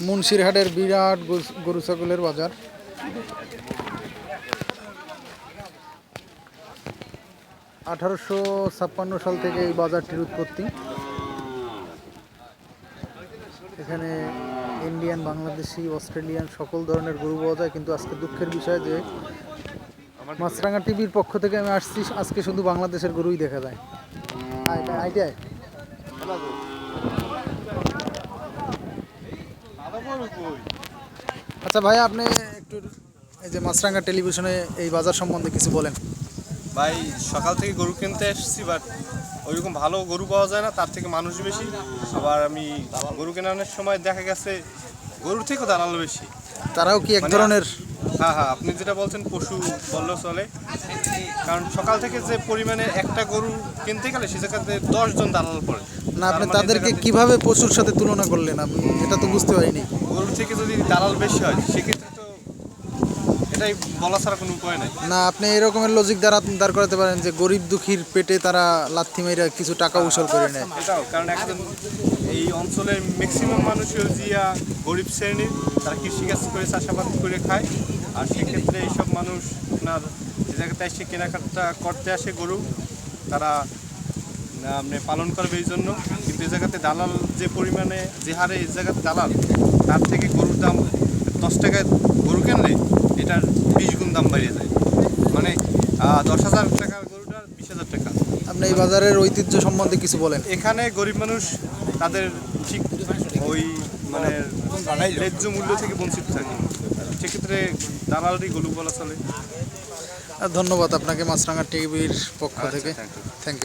মুন্সিরহাটের বিরাট গরু- ছাগলের বাজার। আঠারোশো ছাপ্পান্ন সাল থেকে এই বাজারটির উৎপত্তি। এখানে ইন্ডিয়ান, বাংলাদেশি, অস্ট্রেলিয়ান সকল ধরনের গরু পাওয়া যায়। কিন্তু আজকে দুঃখের বিষয় যে মাছরাঙা টিভির পক্ষ থেকে আমি আসছি, আজকে শুধু বাংলাদেশের গরুই দেখা যায়। আইডিয়া আচ্ছা ভাই আপনি একটু এই যে মাছরাঙ্গা টেলিভিশনে এই বাজার সম্বন্ধে কিছু বলেন। ভাই সকাল থেকে গরু কিনতে এসেছি বাট ওইরকম ভালো গরু পাওয়া যায় না তার থেকে মানুষ বেশি। আবার আমি গরু কেনানোর সময় দেখা গেছে গরুর থেকেও দালাল বেশি। তারাও কি এক মানে- ধরনের হ্যাঁ হ্যাঁ আপনি যেটা বলছেন পশু বললেও চলে। কারণ সকাল থেকে যে পরিমাণে একটা গরু কিনতে গেলে সে জায়গাতে দশজন দালাল পড়ে। না আপনি মানে তাদেরকে কীভাবে পশুর সাথে তুলনা করলেন? আমি এটা তো বুঝতে পারিনি। গরুর থেকে যদি দালাল বেশি হয় সেক্ষেত্রে তো এটাই বলা ছাড়া কোনো উপায় নাই। না আপনি এরকমের লজিক দ্বারা দাঁড় করাতে পারেন যে গরিব দুঃখীর পেটে তারা লাথি মেরা কিছু টাকা উসল করে নেয়। এটাও কারণ একজন এই অঞ্চলের ম্যাক্সিমাম মানুষই জিয়া গরিব শ্রেণির তারা কৃষিকাজ করে চাষাবাদ করে খায়। আর সেক্ষেত্রে এইসব মানুষ আপনার যে জায়গাতে এসে কেনাকাটা করতে আসে গরু তারা আপনি পালন করবে এই জন্য। কিন্তু এই জায়গাতে দালাল যে পরিমাণে যে হারে এই জায়গাতে দালাল তার থেকে গরুর দাম দশ টাকায় গরু কিনলে এটার বিশ গুণ দাম বাড়িয়ে যায় মানে দশ হাজার টাকার গরুটার বিশ হাজার টাকা। আপনি এই বাজারের ঐতিহ্য সম্বন্ধে কিছু বলেন। এখানে গরিব মানুষ তাদের ঠিক ওই মানে ন্যায্য মূল্য থেকে বঞ্চিত থাকে। সেক্ষেত্রে দালালই গলু বলা চলে ধন্যবাদ আপনাকে মাছরাঙ্গা টিভির পক্ষ আচ্ছা, থেকে। Thank you